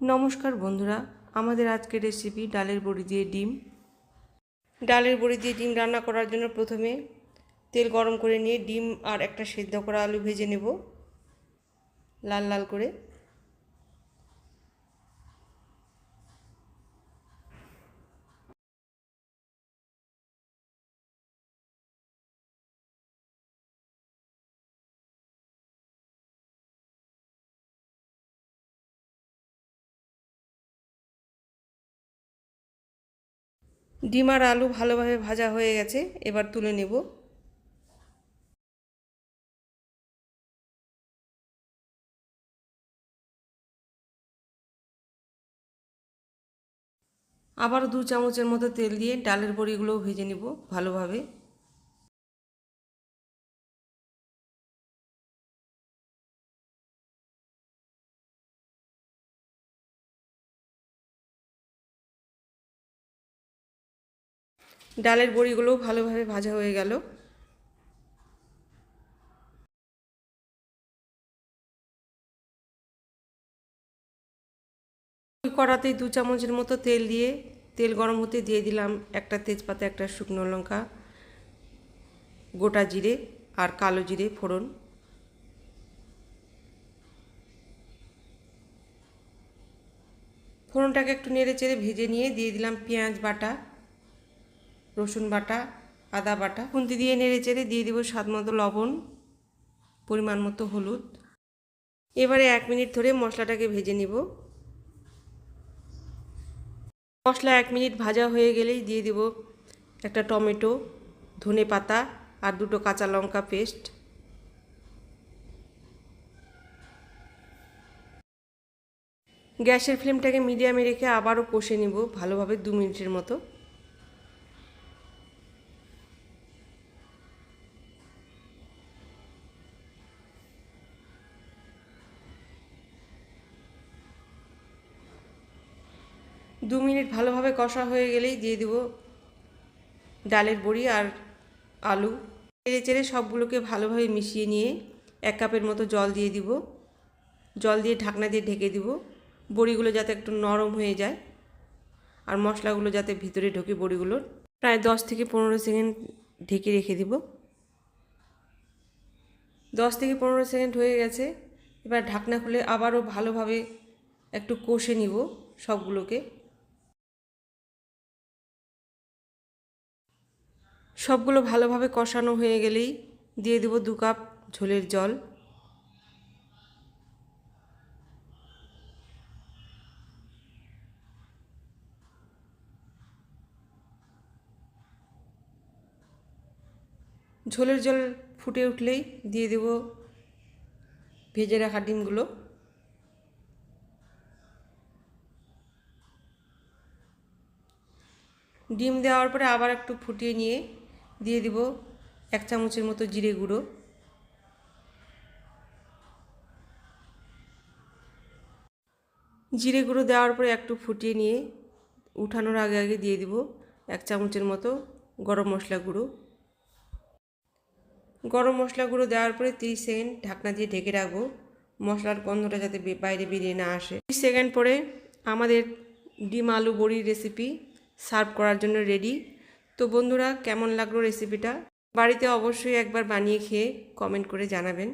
নমস্কার বন্ধুরা, আমাদের আজকের রেসিপি ডালের বড়ি দিয়ে ডিম। ডালের বড়ি দিয়ে ডিম রান্না করার জন্য প্রথমে তেল গরম করে নিয়ে ডিম আর একটা সেদ্ধ করা আলু ভেজে নেব, লাল লাল করে। ডিম আর আলু ভালোভাবে ভাজা হয়ে গেছে, এবার তুলে নেব। আবার দু চামচের মতো তেল দিয়ে ডালের বড়িগুলোও ভেজে নেব ভালোভাবে। ডালের বড়িগুলোও ভালোভাবে ভাজা হয়ে গেল। ওই কড়াতেই দু চামচের মতো তেল দিয়ে, তেল গরম হতে দিয়ে দিলাম একটা তেজপাতা, একটা শুকনো লঙ্কা, গোটা জিরে আর কালো জিরে ফোড়ন। ফোড়নটাকে একটু নেড়ে চেড়ে ভেজে নিয়ে দিয়ে দিলাম পেঁয়াজ বাটা। রসুন বাটা, আদা বাটা, খুন্তি দিয়ে নেড়ে চেড়ে দিয়ে দেবো স্বাদ মতো লবণ, পরিমাণ মতো হলুদ। এবারে এক মিনিট ধরে মশলাটাকে ভেজে নিব। মশলা এক মিনিট ভাজা হয়ে গেলেই দিয়ে দেব একটা টমেটো, ধনে পাতা আর দুটো কাঁচা লঙ্কা পেস্ট। গ্যাসের ফ্লেমটাকে মিডিয়ামে রেখে আবারও কষে নিব ভালোভাবে দু মিনিটের মতো। দু মিনিট ভালোভাবে কষা হয়ে গেলেই দিয়ে দেবো ডালের বড়ি আর আলু। চেড়ে চেড়ে সবগুলোকে ভালোভাবে মিশিয়ে নিয়ে এক কাপের মতো জল দিয়ে দিব। জল দিয়ে ঢাকনা দিয়ে ঢেকে দিব। বড়িগুলো যাতে একটু নরম হয়ে যায় আর মশলাগুলো যাতে ভিতরে ঢোকে বড়িগুলোর। প্রায় দশ থেকে পনেরো সেকেন্ড ঢেকে রেখে দিব। দশ থেকে পনেরো সেকেন্ড হয়ে গেছে। এবার ঢাকনা খুলে আবারও ভালোভাবে একটু কষে নিব সবগুলোকে। সবগুলো ভালোভাবে কষানো হয়ে গেলেই দিয়ে দেবো দু কাপ ঝোলের জল। ঝোলের জল ফুটে উঠলেই দিয়ে দেব ভেজে রাখা ডিমগুলো। ডিম দেওয়ার পরে আবার একটু ফুটিয়ে নিয়ে দিয়ে দিব এক চামচের মতো জিরে গুঁড়ো। জিরে গুঁড়ো দেওয়ার পরে একটু ফুটিয়ে নিয়ে উঠানোর আগে আগে দিয়ে দিব এক চামচের মতো গরম মশলা গুঁড়ো। গরম মশলা গুঁড়ো দেওয়ার পরে তিরিশ সেকেন্ড ঢাকনা দিয়ে ঢেকে রাখব। মশলার গন্ধটা যাতে বাইরে বেরিয়ে না আসে। তিরিশ সেকেন্ড পরে আমাদের ডিম আলু বড়ির রেসিপি সার্ভ করার জন্য রেডি তো বন্ধুরা কেমন লাগল রেসিপিটা বাড়িতে অবশ্যই একবার বানিয়ে খেয়ে কমেন্ট করে জানাবেন।